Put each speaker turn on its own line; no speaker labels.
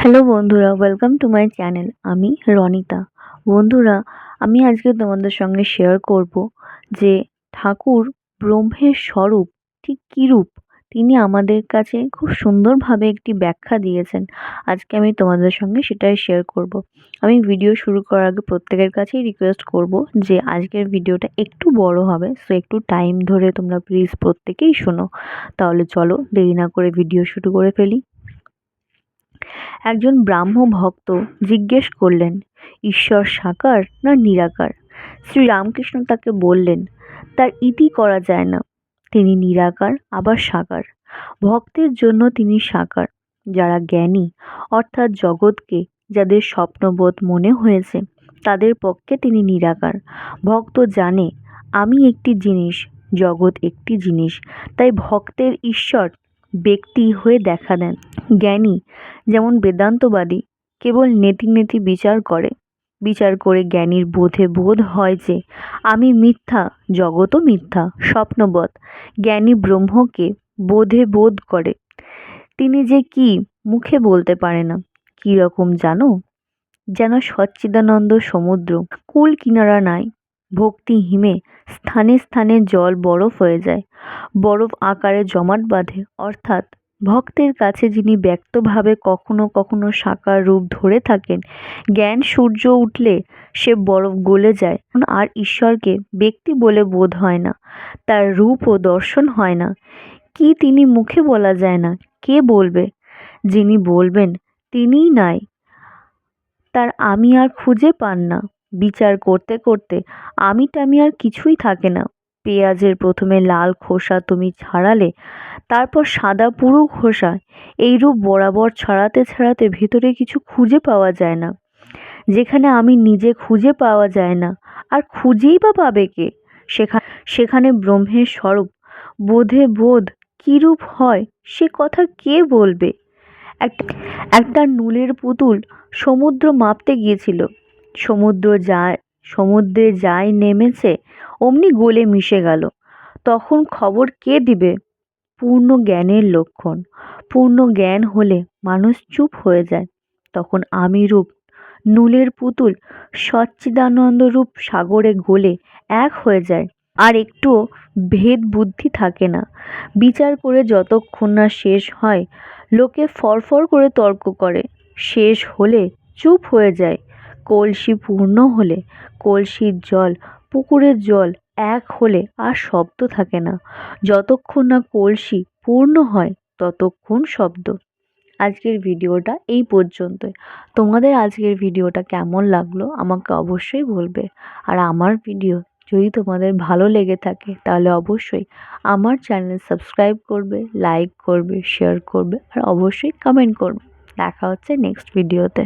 Hello বন্ধুরা welcome to my channel আমি রনিতা। বন্ধুরা, আমি আজকে তোমাদের সঙ্গে শেয়ার করব যে ঠাকুর ব্রহ্মের স্বরূপ ঠিক কীরূপ তিনি আমাদের কাছে খুব সুন্দরভাবে একটি ব্যাখ্যা দিয়েছেন। আজকে আমি তোমাদের সঙ্গে সেটাই শেয়ার করব। আমি ভিডিও শুরু করার আগে প্রত্যেকের কাছেই রিকোয়েস্ট করব যে আজকের ভিডিওটা একটু বড় হবে সো একটু টাইম ধরে তোমরা প্লিজ প্রত্যেকেই শোনো। তাহলে চলো দেরি না করে ভিডিও শুরু করে ফেলি। একজন ব্রাহ্ম ভক্ত জিজ্ঞেস করলেন, ঈশ্বর সাকার না নিরাকার? শ্রীরামকৃষ্ণ তাকে বললেন, তার ইতি করা যায় না। তিনি নিরাকার, আবার সাকার। ভক্তের জন্য তিনি সাকার, যারা জ্ঞানী, অর্থাৎ জগৎকে যাদের স্বপ্নবোধ মনে হয়েছে, তাদের পক্ষে তিনি নিরাকার। ভক্ত জানে, আমি একটি জিনিস, জগৎ একটি জিনিস, তাই ভক্তের ঈশ্বর ব্যক্তি হয়ে দেখা দেন। জ্ঞানী যেমন বেদান্তবাদী কেবল নেতি নেতি বিচার করে। বিচার করে জ্ঞানীর বোধে বোধ হয় যে, আমি মিথ্যা জগতও মিথ্যা, স্বপ্নবৎ। জ্ঞানী ব্রহ্মকে বোধে বোধ করে। তিনি যে কি মুখে বলতে পারে না। কী রকম জানো? যেন সচ্চিদানন্দ সমুদ্র, কুল কিনারা নাই। ভক্তি হিমে স্থানে স্থানে জল বরফ হয়ে যায়। বরফ আকারে জমাট বাঁধে। অর্থাৎ ভক্তের কাছে যিনি ব্যক্তভাবে কখনো কখনো সাকার রূপ ধরে থাকেন, জ্ঞান সূর্য উঠলে সে বরফ গলে যায়। আর ঈশ্বরকে ব্যক্তি বলে বোধ হয় না, তার রূপ ও দর্শন হয় না। কি তিনি মুখে বলা যায় না, কে বলবে? যিনি বলবেন, তিনিই নাই। তার আমি আর খুঁজে পান না। বিচার করতে করতে আমি টামি আর কিছুই থাকে না। পেঁয়াজের প্রথমে লাল খোসা তুমি ছাড়ালে, তারপর সাদা পুরো খোসা, এইরূপ বরাবর ছাড়াতে ছাড়াতে ভেতরে কিছু খুঁজে পাওয়া যায় না। যেখানে আমি নিজে খুঁজে পাওয়া যায় না, আর খুঁজেই বা পাবে কে? সেখানে সেখানে ব্রহ্মের স্বরূপ, বোধে বোধ কীরূপ হয়, সে কথা কে বলবে? একটা একটা নুলের পুতুল সমুদ্র মাপতে গিয়েছিল। সমুদ্র যায়, সমুদ্রে যায় নেমেছে, অমনি গলে মিশে গেল। তখন খবর কে দিবে? পূর্ণ জ্ঞানের লক্ষণ। পূর্ণ জ্ঞান হলে মানুষ চুপ হয়ে যায়। তখন আমি রূপ নুলের পুতুল সচ্চিদানন্দ রূপ সাগরে গলে এক হয়ে যায়। আর একটুও ভেদ বুদ্ধি থাকে না। বিচার করে যতক্ষণ না শেষ হয়, লোকে ফরফর করে তর্ক করে। শেষ হলে চুপ হয়ে যায়। কলসি পূর্ণ হলে, কলসির জল, পুকুরের জল এক হলে আর শব্দ থাকে না। যতক্ষণ না কলসি পূর্ণ হয়, ততক্ষণ শব্দ। আজকের ভিডিওটা এই পর্যন্তই। তোমাদের আজকের ভিডিওটা কেমন লাগল আমাকে অবশ্যই বলবে। আর আমার ভিডিও যদি তোমাদের ভালো লেগে থাকে, তাহলে অবশ্যই আমার চ্যানেল সাবস্ক্রাইব করবে, লাইক করবে, শেয়ার করবে, আর অবশ্যই কমেন্ট করবে। দেখা হচ্ছে নেক্সট ভিডিওতে।